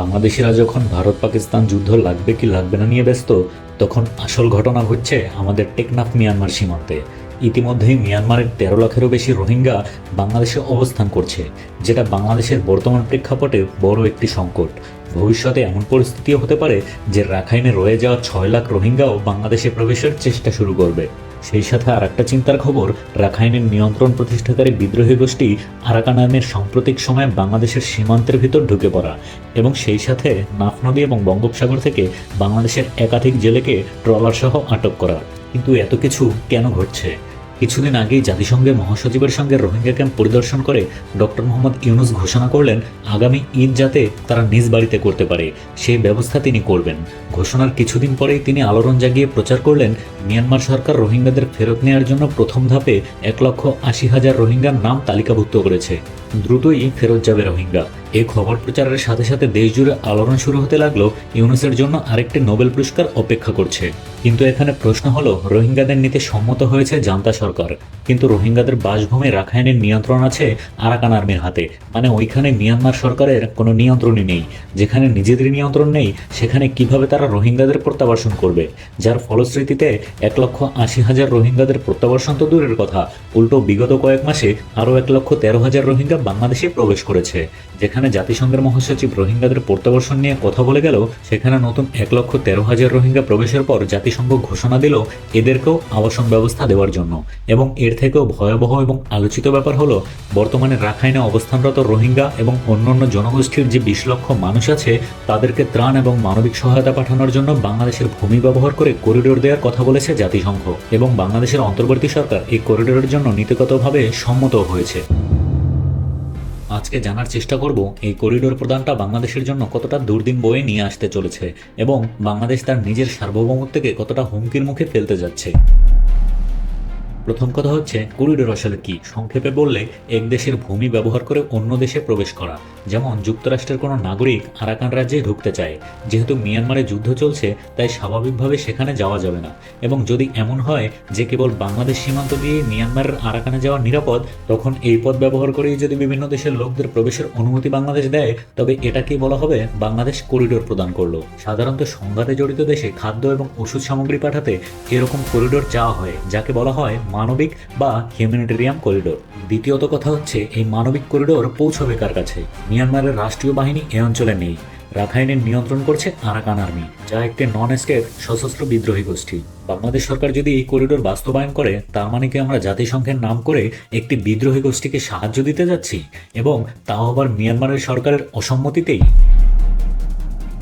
বাংলাদেশিরা যখন ভারত পাকিস্তান যুদ্ধ লাগবে কি লাগবে না নিয়ে ব্যস্ত, তখন আসল ঘটনা ঘটছে আমাদের টেকনাফ মিয়ানমার সীমান্তে। ইতিমধ্যেই মিয়ানমারের তেরো লাখেরও বেশি রোহিঙ্গা বাংলাদেশে অবস্থান করছে, যেটা বাংলাদেশের বর্তমান প্রেক্ষাপটে বড় একটি সংকট। ভবিষ্যতে এমন পরিস্থিতিও হতে পারে যে রাখাইনে রয়ে যাওয়া ছয় লাখ রোহিঙ্গাও বাংলাদেশে প্রবেশের চেষ্টা শুরু করবে। সেই সাথে আর একটা চিন্তার খবর, রাখাইনের নিয়ন্ত্রণ প্রতিষ্ঠাকারী বিদ্রোহী গোষ্ঠী আরাকান সাম্প্রতিক সময়ে বাংলাদেশের সীমান্তের ভিতর ঢুকে পড়া এবং সেই সাথে নাফ নদী এবং বঙ্গোপসাগর থেকে বাংলাদেশের একাধিক জেলেকে ট্রলার সহ আটক করা। কিন্তু এত কিছু কেন ঘটছে? কিছুদিন আগেই জাতিসংঘের মহাসচিবের সঙ্গে রোহিঙ্গা ক্যাম্প পরিদর্শন করে ডক্টর মোহাম্মদ ইউনুস ঘোষণা করলেন, আগামী ঈদ যাতে তারা নিজ বাড়িতে করতে পারে। সেই ব্যবস্থা তিনি করবেন। ঘোষণার কিছুদিন পরেই তিনি আলোড়ন জাগিয়ে প্রচার করলেন, মিয়ানমার সরকার রোহিঙ্গাদের ফেরত নেওয়ার জন্য প্রথম ধাপে এক লক্ষ আশি হাজার রোহিঙ্গার নাম তালিকাভুক্ত করেছে। দ্রুতই ফেরত যাবে রোহিঙ্গা। এই খবর প্রচারের সাথে সাথে দেশ জুড়ে আলোড়ন শুরু হতে লাগল ইউনুসের জন্য আরেকটি নোবেল পুরস্কার অপেক্ষা করছে। কিন্তু এখানে প্রশ্ন হলো, রোহিঙ্গাদের নিতে সম্মত হয়েছে জান্তা সরকার। কিন্তু রোহিঙ্গাদের বাসভূমি রাখাইনের নিয়ন্ত্রণ আছে আরাকান আর্মির হাতে। মানে ওইখানে মিয়ানমার সরকারের কোনো নিয়ন্ত্রণই নেই। যেখানে নিজেদের নিয়ন্ত্রণ নেই, সেখানে কীভাবে তারা রোহিঙ্গাদের প্রত্যাবর্ষণ করবে? যার ফলশ্রুতিতে এক লক্ষ আশি হাজার রোহিঙ্গাদের প্রত্যাবর্ষণ তো দূরের কথা। উল্টো বিগত কয়েক মাসে আরও এক লক্ষ তেরো হাজার রোহিঙ্গা বাংলাদেশে প্রবেশ করেছে। যেখানে জাতিসংঘের মহাসচিব রোহিঙ্গাদের প্রত্যাবর্ষণ নিয়ে কথা বলে গেল, সেখানে নতুন এক লক্ষ তেরো হাজার রোহিঙ্গা প্রবেশের পর জাতিসংঘ ঘোষণা দিল এদেরকেও আবাসন ব্যবস্থা দেওয়ার জন্য। এবং এর থেকেও ভয়াবহ এবং আলোচিত ব্যাপার হলো, বর্তমানে রাখাইনে অবস্থানরত রোহিঙ্গা এবং অন্যান্য জনগোষ্ঠীর যে বিশ লক্ষ মানুষ আছে, তাদেরকে ত্রাণ এবং মানবিক সহায়তা পাঠানোর জন্য বাংলাদেশের ভূমি ব্যবহার করে করিডোর দেওয়ার কথা বলেছে জাতিসংঘ। এবং বাংলাদেশের অন্তর্বর্তী সরকার এই করিডোরের জন্য নীতিগতভাবে সম্মত হয়েছে। আজকে জানার চেষ্টা করব, এই করিডোর প্রদানটা বাংলাদেশের জন্য কতটা দুর্দিন বয়ে নিয়ে আসতে চলেছে এবং বাংলাদেশ তার নিজের সার্বভৌমত্বকে কতটা হুমকির মুখে ফেলতে যাচ্ছে। প্রথম কথা হচ্ছে, করিডোর আসলে কি? সংক্ষেপে বললে, এক দেশের ভূমি ব্যবহার করে অন্য দেশে প্রবেশ করা। যেমন, যুক্তরাষ্ট্রের কোনো নাগরিক আরাকান রাজ্যে ঢুকতে চায়। যেহেতু মিয়ানমারে যুদ্ধ চলছে, তাই স্বাভাবিকভাবে সেখানে যাওয়া যাবে না। এবং যদি এমন হয় যে কেবল বাংলাদেশ সীমান্ত দিয়ে মিয়ানমারের আরাকানে যাওয়া নিরাপদ, তখন এই পথ ব্যবহার করেই যদি বিভিন্ন দেশের লোকদের প্রবেশের অনুমতি বাংলাদেশ দেয়, তবে এটাকেই বলা হবে বাংলাদেশ করিডোর প্রদান করল। সাধারণত সংঘাতে জড়িত দেশে খাদ্য এবং ওষুধ সামগ্রী পাঠাতে এরকম করিডোর চাওয়া হয়, যাকে বলা হয় মানবিক বা হিউম্যানিটেরিয়ান করিডোর দ্বিতীয়ত কথা হচ্ছে, এই মানবিক করিডোর পৌঁছবে কার কাছে? মিয়ানমারের রাষ্ট্রীয় বাহিনী এ অঞ্চলে নেই। রাখাইনের নিয়ন্ত্রণ করছে আরাকান আর্মি, যা একটি নন স্টেট সশস্ত্র বিদ্রোহী গোষ্ঠী। বাংলাদেশ সরকার যদি এই করিডোর বাস্তবায়ন করে, তার মানে কি আমরা জাতিসংঘের নাম করে একটি বিদ্রোহী গোষ্ঠীকে সাহায্য দিতে যাচ্ছি? এবং তাও আবার মিয়ানমারের সরকারের অসম্মতিতেই?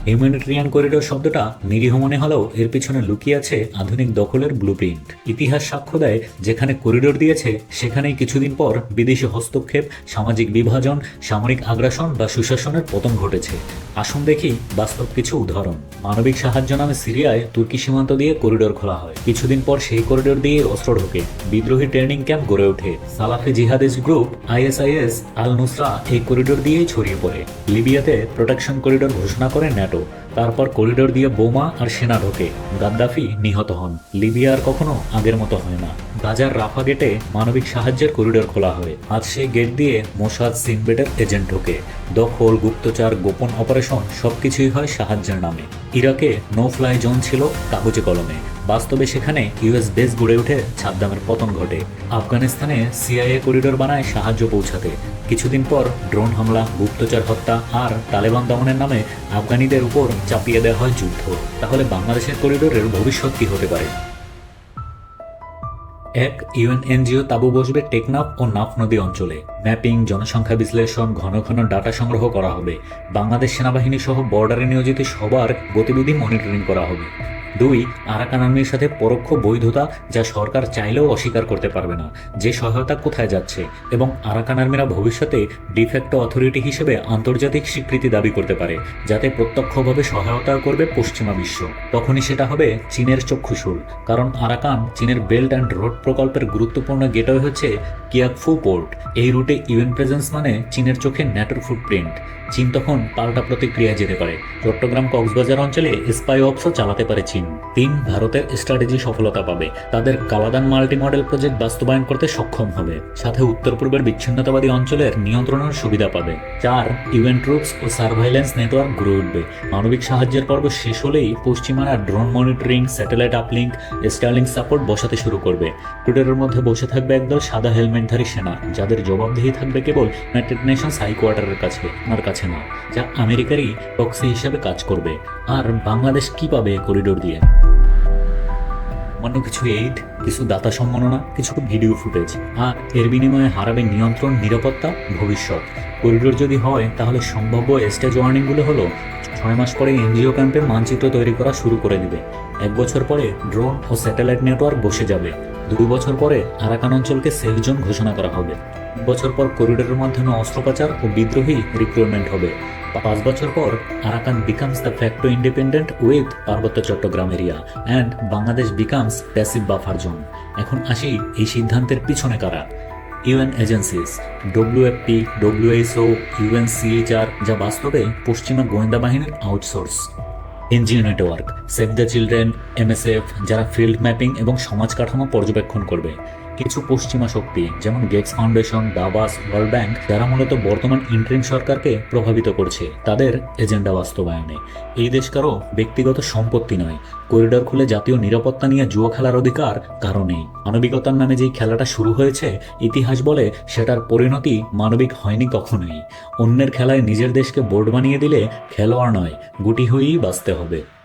হিউম্যানিটেরিয়ান করিডোর শব্দটা নিরীহ মনে হলেও এর পিছনে লুকিয়ে আছে আধুনিক দখলের ব্লুপ্রিন্ট ইতিহাস সাক্ষ্য দেয়, যেখানে করিডোর দিয়েছে, সেখানেই কিছুদিন পর বিদেশি হস্তক্ষেপ, সামাজিক বিভাজন, সামরিক আগ্রাসন বা সুশাসনের পতন ঘটেছে। আসুন দেখি বাস্তব কিছু উদাহরণ। মানবিক সাহায্য নামে সিরিয়ায় তুর্কি সীমান্ত দিয়ে করিডোর খোলা হয়। কিছুদিন পর সেই করিডোর দিয়ে অস্ত্র ঢোকে। বিদ্রোহী ট্রেনিং ক্যাম্প গড়ে ওঠে। Salafi jihadis group ISIS al Nusra এই করিডোর দিয়েই ছড়িয়ে পড়ে। লিবিয়াতে প্রোটেকশন করিডোর ঘোষণা করে ন্যাটো তারপর করিডোর দিয়ে বোমা আর সেনা ঢোকে। গাদ্দাফি নিহত হন। লিবিয়া আর কখনো আগের মতো হয় না। গাজার রাফা গেটে মানবিক সাহায্যের করিডোর খোলা হয়। আজ সেই গেট দিয়ে মোসাদ সিনবেডের এজেন্ট ঢোকে। দখল, গুপ্তচার, গোপন অপারেশন সবকিছুই হয় সাহায্যের নামে। ইরাকে নো ফ্লাই জোন ছিল কাগজে কলমে। বাস্তবে সেখানে ইউএস বেস গড়ে উঠে ছাদ্দামের পতন ঘটে। আফগানিস্তানে সিআইএ করিডোর বানায় সাহায্য পৌঁছাতে। কিছুদিন পর ড্রোন হামলা, গুপ্তচর হত্যা আর তালেবান দমনের নামে আফগানিদের উপর চাপিয়ে দেওয়া হয় যুদ্ধ। তাহলে বাংলাদেশের করিডোরের ভবিষ্যৎ কি হতে পারে? এক ইউএন এনজিও তাবু বসবে টেকনাফ ও নাফ নদী অঞ্চলে। ম্যাপিং, জনসংখ্যা বিশ্লেষণ, ঘন ঘন ডাটা সংগ্রহ করা হবে। বাংলাদেশ সেনাবাহিনী সহ বর্ডারে নিয়োজিত সবার গতিবিধি মনিটরিং করা হবে। দুই, আরাকান আর্মির সাথে পরোক্ষ বৈধতা যা সরকার চাইলেও অস্বীকার করতে পারবে না। যে সহায়তা কোথায় যাচ্ছে? এবং আরাকান আর্মিরা ভবিষ্যতে ডিফেক্ট অথরিটি হিসেবে আন্তর্জাতিক স্বীকৃতি দাবি করতে পারে, যাতে প্রত্যক্ষভাবে সহায়তা করবে পশ্চিমা বিশ্ব। তখনই সেটা হবে চীনের চক্ষুশুল, কারণ আরাকান চীনের বেল্ট অ্যান্ড রোড প্রকল্পের গুরুত্বপূর্ণ গেটওয়ে হচ্ছে কিয়াকফু পোর্ট। এই রুটে ইউএন প্রেজেন্স মানে চীনের চোখে ন্যাটোর ফুটপ্রিন্ট। চীন তখন পাল্টা প্রতিক্রিয়া যেতে পারে। চট্টগ্রাম কক্সবাজার অঞ্চলে স্পাই অপসও চালাতে পারে চীন। তিন ভারতের স্ট্র্যাটেজি সফলতা পাবে। তাদের কালাদান মাল্টি মডেল প্রজেক্ট বাস্তবায়ন করতে সক্ষম হবে। সাথে উত্তর পূর্বের বিচ্ছিন্নতাবাদী অঞ্চলের নিয়ন্ত্রণের সুবিধা পাবে। চার ইউএন ট্রুপস ও সার্ভাইলেন্স নেটওয়ার্ক গড়ে উঠবে। মানবিক সাহায্যের পর্ব শেষ হলেই পশ্চিমারা drone monitoring satellite uplink Starlink support বসাতে শুরু করবে। টুইটারের মধ্যে বসে থাকবে একদল সাদা হেলমেটধারী সেনা, যাদের জবাবদিহি থাকবে কেবল ইউনাইটেড নেশনস হাইকোয়ার্টারের কাছে ওনার কাছে না, যা আমেরিকারই প্রক্সি হিসাবে কাজ করবে। আর বাংলাদেশ কি পাবে করিডোর দিয়ে? সামান্য কিছু এইড কিছু দাতা সম্মাননা, কিছু ভিডিও ফুটেজ আর এর বিনিময়ে হারাবে নিয়ন্ত্রণ, নিরাপত্তা, ভবিষ্যৎ। করিডোর যদি হয়, তাহলে সম্ভাব্য স্টেজ ওয়ার্নিংগুলো হলো, ছয় মাস পরে এনজিও ক্যাম্পের মানচিত্র তৈরি করা শুরু করে দিবে। এক বছর পরে ড্রোন ও স্যাটেলাইট নেটওয়ার্ক বসে যাবে। দুই বছর পরে আরাকান অঞ্চলকে সেফ জোন ঘোষণা করা হবে। বছর পর করিডোরের মাধ্যমে অস্ত্রোপচার ও বিদ্রোহী রিক্রুটমেন্ট হবে। পাঁচ বছর পর, Arakan becomes de facto independent with পার্বত্য Chattogram area and Bangladesh becomes passive buffer zone এখন আসি এই সিদ্ধান্তের পিছনে কারা? UN agencies WFP WHO UNCHR যা বাস্তবে পশ্চিমা গোয়েন্দা বাহিনীর outsource NGO network save the children MSF যারা ফিল্ড ম্যাপিং এবং সমাজ কাঠামো পর্যবেক্ষণ করবে। কিছু পশ্চিমা শক্তি, যেমন Gates Foundation, Davos, World Bank, যারা মূলত বর্তমান ইন্টারিম সরকারকে প্রভাবিত করছে। তাদের এজেন্ডা বাস্তবায়নে। এই দেশ কারও ব্যক্তিগত সম্পত্তি নয়। করিডোর খুলে জাতীয় নিরাপত্তা নিয়ে জুয়া খেলার অধিকার কারণেই মানবিকতার নামে যেই খেলাটা শুরু হয়েছে, ইতিহাস বলে সেটার পরিণতি মানবিক হয়নি কখনোই। অন্যের খেলায় নিজের দেশকে বোর্ড বানিয়ে দিলে খেলোয়াড় নয়, গুটি হয়েই বাঁচতে হবে।